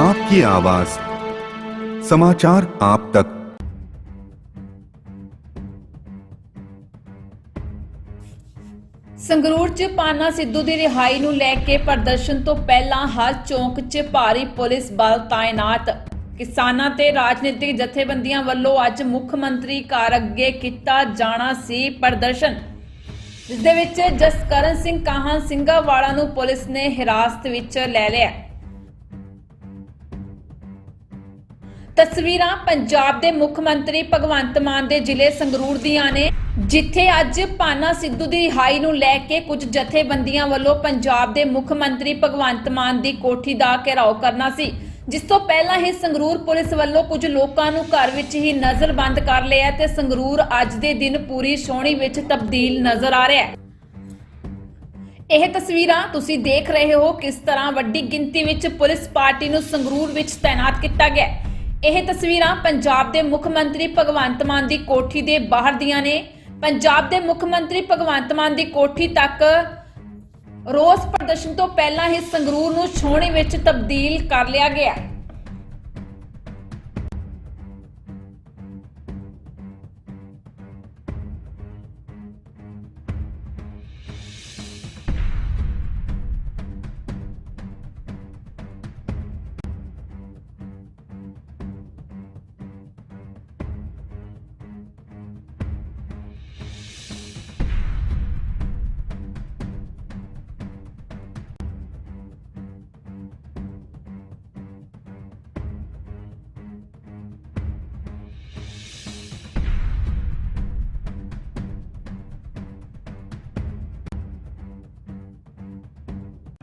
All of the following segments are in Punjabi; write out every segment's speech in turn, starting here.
आपकी आवाज समाचार आप तक ਸੰਗਰੂਰ 'ਚ ਪਾਨਾ ਸਿੱਧੂ ਦੀ ਰਿਹਾਈ ਨੂੰ ਲੈ ਕੇ ਪ੍ਰਦਰਸ਼ਨ ਤੋਂ ਪਹਿਲਾਂ ਹਰ ਚੌਂਕ 'ਚ ਭਾਰੀ ਪੁਲਿਸ ਬਲ ਤਾਇਨਾਤ ਕਿਸਾਨਾਂ ਤੇ ਰਾਜਨੀਤਿਕ ਜਥੇਬੰਦੀਆਂ ਵੱਲੋਂ ਅੱਜ ਮੁੱਖ ਮੰਤਰੀ ਘਰ ਅੱਗੇ ਕੀਤਾ ਜਾਣਾ ਸੀ ਪ੍ਰਦਰਸ਼ਨ ਜਿਸ ਦੇ ਵਿੱਚ ਜਸਕਰਨ ਸਿੰਘ ਕਾਹਾਂ ਸਿੰਘਾਵਾਲਾ ਨੂੰ ਪੁਲਿਸ ਨੇ ਹਿਰਾਸਤ ਵਿੱਚ ਲੈ ਲਿਆ ਤਸਵੀਰਾਂ ਪੰਜਾਬ ਦੇ ਮੁੱਖ ਮੰਤਰੀ ਭਗਵੰਤ ਮਾਨ ਦੇ ਜ਼ਿਲ੍ਹੇ ਸੰਗਰੂਰ ਦੀਆਂ ਨੇ, ਜਿੱਥੇ ਅੱਜ ਪਾਨਾ ਸਿੱਧੂ ਦੀ ਰਿਹਾਈ ਨੂੰ ਲੈ ਕੇ ਕੁਝ ਜਥੇਬੰਦੀਆਂ ਵੱਲੋਂ ਪੰਜਾਬ ਦੇ ਮੁੱਖ ਮੰਤਰੀ ਭਗਵੰਤ ਮਾਨ ਦੀ ਕੋਠੀ ਦਾ ਘਿਰਾਓ ਕਰਨਾ ਸੀ ਜਿਸ ਤੋਂ ਪਹਿਲਾਂ ਹੀ ਸੰਗਰੂਰ ਪੁਲਿਸ ਵੱਲੋਂ ਕੁਝ ਲੋਕਾਂ ਨੂੰ ਘਰ ਵਿੱਚ ਹੀ ਨਜ਼ਰਬੰਦ ਕਰ ਲਿਆ ਤੇ ਸੰਗਰੂਰ ਅੱਜ ਦੇ ਦਿਨ ਪੂਰੀ ਸੋਹਣੀ ਵਿੱਚ ਤਬਦੀਲ ਨਜ਼ਰ ਆ ਰਿਹਾ ਹੈ ਇਹ ਤਸਵੀਰਾਂ ਤੁਸੀਂ ਦੇਖ ਰਹੇ ਹੋ ਕਿਸ ਤਰ੍ਹਾਂ ਵੱਡੀ ਗਿਣਤੀ ਵਿੱਚ ਪੁਲਿਸ ਪਾਰਟੀ ਨੂੰ ਸੰਗਰੂਰ ਵਿੱਚ ਤਾਇਨਾਤ ਕੀਤਾ ਗਿਆ ਹੈ। ਇਹ ਤਸਵੀਰਾਂ ਪੰਜਾਬ ਦੇ ਮੁੱਖ ਮੰਤਰੀ ਭਗਵੰਤ ਮਾਨ ਦੀ ਕੋਠੀ ਦੇ ਬਾਹਰ ਦੀਆਂ ਨੇ। ਪੰਜਾਬ ਦੇ ਮੁੱਖ ਮੰਤਰੀ ਭਗਵੰਤ ਮਾਨ ਦੀ ਕੋਠੀ ਤੱਕ ਰੋਸ ਪ੍ਰਦਰਸ਼ਨ ਤੋਂ ਪਹਿਲਾਂ ਹੀ ਸੰਗਰੂਰ ਨੂੰ ਛੋਣੀ ਵਿੱਚ ਤਬਦੀਲ ਕਰ ਲਿਆ ਗਿਆ।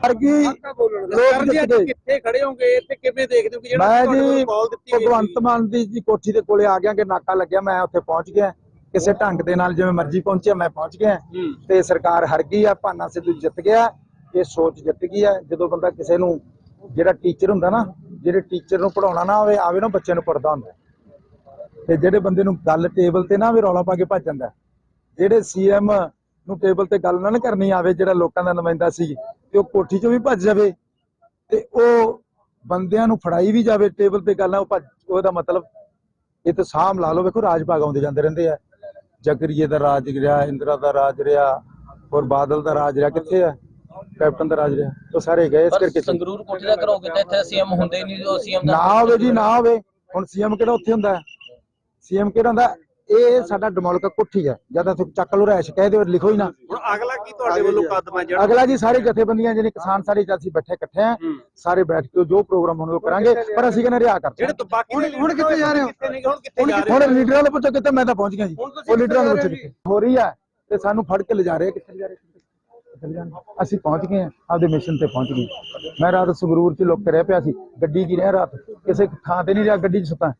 ਵਰਗੀ ਲੋਕ ਜੀ ਅੱਜ ਜਿੱਤਦੇ ਕਿੱਥੇ ਖੜੇ ਹੋਗੇ? ਤੇ ਕਿਵੇਂ ਦੇਖਦੇ ਹੋ ਕਿ ਜਿਹੜਾ ਮੈਂ ਤੁਹਾਡੇ ਜੀ ਕੋਲ ਕਾਲ ਦਿੱਤੀ ਗਈ ਭਗਵੰਤ ਮਾਨ ਦੀ ਜੀ ਕੋਠੀ ਦੇ ਕੋਲੇ ਆ ਗਿਆ ਕਿ ਨਾਕਾ ਲੱਗਿਆ ਮੈਂ ਉੱਥੇ ਪਹੁੰਚ ਗਿਆ। ਕਿਸੇ ਢੰਗ ਦੇ ਨਾਲ ਜਿਵੇਂ ਮਰਜ਼ੀ ਪਹੁੰਚਿਆ ਮੈਂ ਪਹੁੰਚ ਗਿਆ। ਹੂੰ। ਤੇ ਸਰਕਾਰ ਹਰ ਗਈ ਆ ਭਾਨਾ ਸਿੱਧੂ ਜਿੱਤ ਗਿਆ ਇਹ ਸੋਚ ਜਿੱਤ ਗਈ ਆ। ਜਦੋਂ ਬੰਦਾ ਕਿਸੇ ਨੂੰ ਜਿਹੜਾ ਟੀਚਰ ਹੁੰਦਾ ਨਾ ਜਿਹੜੇ ਟੀਚਰ ਨੂੰ ਪੜਾਉਣਾ ਨਾ ਆਵੇ ਨਾ ਬੱਚੇ ਨੂੰ ਪੜਦਾ ਹੁੰਦਾ। ਤੇ ਜਿਹੜੇ ਬੰਦੇ ਨੂੰ ਗੱਲ ਟੇਬਲ ਤੇ ਨਾ ਆਵੇ ਰੌਲਾ ਪਾ ਕੇ ਭੱਜ ਜਾਂਦਾ। ਜਿਹੜੇ ਸੀਐਮ ਨੂੰ ਟੇਬਲ ਤੇ ਗੱਲ ਨਾ ਕਰਨੀ ਆਵੇ ਜਿਹੜਾ ਲੋਕਾਂ ਦਾ ਨੁਮਾਇੰਦਾ ਸੀ ਤੇ ਉਹ ਕੋਠੀ ਚੋਂ ਵੀ ਭੱਜ ਜਾਵੇ ਤੇ ਉਹ ਬੰਦਿਆਂ ਨੂੰ ਫੜਾਈ ਵੀ ਜਾਵੇ ਟੇਬਲ ਤੇ ਗੱਲ ਉਹ ਭੱਜ ਉਹਦਾ ਮਤਲਬ ਇਹ ਤਾਂ ਸਾਹਮ ਲਾ ਲਓ ਵੇਖੋ ਰਾਜ ਭਾਗ ਆਉਂਦੇ ਜਾਂਦੇ ਰਹਿੰਦੇ ਆ। ਜਗਰੀਏ ਦਾ ਰਾਜ ਰਿਹਾ ਇੰਦਰਾ ਦਾ ਰਾਜ ਰਿਹਾ ਔਰ ਬਾਦਲ ਦਾ ਰਾਜ ਰਿਹਾ ਕਿੱਥੇ ਆ? ਕੈਪਟਨ ਦਾ ਰਾਜ ਰਿਹਾ ਉਹ ਸਾਰੇ ਗਏ ਇਸ ਕਰਕੇ। ਸੰਗਰੂਰ ਕੋਠੀ ਦਾ ਘਰੋਂ ਕਿਤੇ ਇੱਥੇ ਸੀਐਮ ਹੁੰਦੇ ਨਹੀਂ ਜੋ ਸੀਐਮ ਦਾ ਨਾ ਹੋਵੇ ਜੀ ਨਾ ਹੋਵੇ। ਹੁਣ ਸੀਐਮ ਕਿਹੜਾ ਉੱਥੇ ਹੁੰਦਾ? ਸੀਐਮ ਕਿਹੜਾ ਹੁੰਦਾ? ਇਹ ਸਾਡਾ ਡਮੋਲਕਾ ਕੋਠੀ ਹੈ। ਜਦ ਤੱਕ ਚੱਕ ਲੋ ਰੈਸ਼ ਕਹਿ ਦਿਓ ਲਿਖੋ ਹੀ ਨਾ। ਹੁਣ ਅਗਲਾ ਕੀ ਤੁਹਾਡੇ ਵੱਲੋਂ ਕਦਮ ਹੈ ਜਿਹੜਾ ਅਗਲਾ ਜੀ ਸਾਰੇ ਜਥੇਬੰਦੀਆਂ ਜਿਹੜੇ ਕਿਸਾਨ ਸਾਰੇ ਜਦ ਅਸੀਂ ਬੈਠੇ ਇਕੱਠੇ ਆ ਹੂੰ। ਸਾਰੇ ਬੈਠ ਕੇ ਜੋ ਪ੍ਰੋਗਰਾਮ ਹੋਣਗੇ ਉਹ ਕਰਾਂਗੇ ਪਰ ਅਸੀਂ ਕਹਿੰਦੇ ਰਿਹਾ ਕਰਦੇ ਜਿਹੜੇ ਬਾਕੀ ਹੁਣ- ਹੁਣ ਕਿੱਥੇ ਜਾ ਰਹੇ ਹੋ? ਕਿੱਥੇ ਨਹੀਂ ਹੁਣ ਕਿੱਥੇ ਜਾ ਰਹੇ ਹੁਣ ਲੀਡਰਾਂ ਨੂੰ ਪੁੱਛੋ ਕਿਤੇ ਮੈਂ ਤਾਂ ਪਹੁੰਚ ਗਿਆ ਜੀ। ਹੁਣ ਉਹ ਲੀਡਰਾਂ ਨੂੰ ਕਿੱਥੇ ਪੁੱਛੋ ਕਿੱਥੇ। ਹੋ ਰਹੀ ਹੈ ਤੇ ਸਾਨੂੰ ਫੜ ਕੇ ਲਿਜਾ ਰਹੇ ਕਿੱਥੇ ਲਿਜਾ ਰਹੇ ਕਿੱਥੇ? ਅਸੀਂ ਪਹੁੰਚ ਗਏ ਆਪਦੇ ਮਿਸ਼ਨ ਤੇ ਪਹੁੰਚ ਗਏ। ਮੈਂ ਰਾਤ ਸੰਗਰੂਰ ਚ ਲੁੱਕ ਕੇ ਰਹਿ ਪਿਆ ਸੀ ਗੱਡੀ 'ਚ ਹੀ ਰਿਹਾ ਰਾਤ। ਕਿਸੇ ਥਾਂ ਤੇ ਨਹੀਂ ਰਿਹਾ ਗੱਡੀ 'ਚ ਸੁੱਤਾ।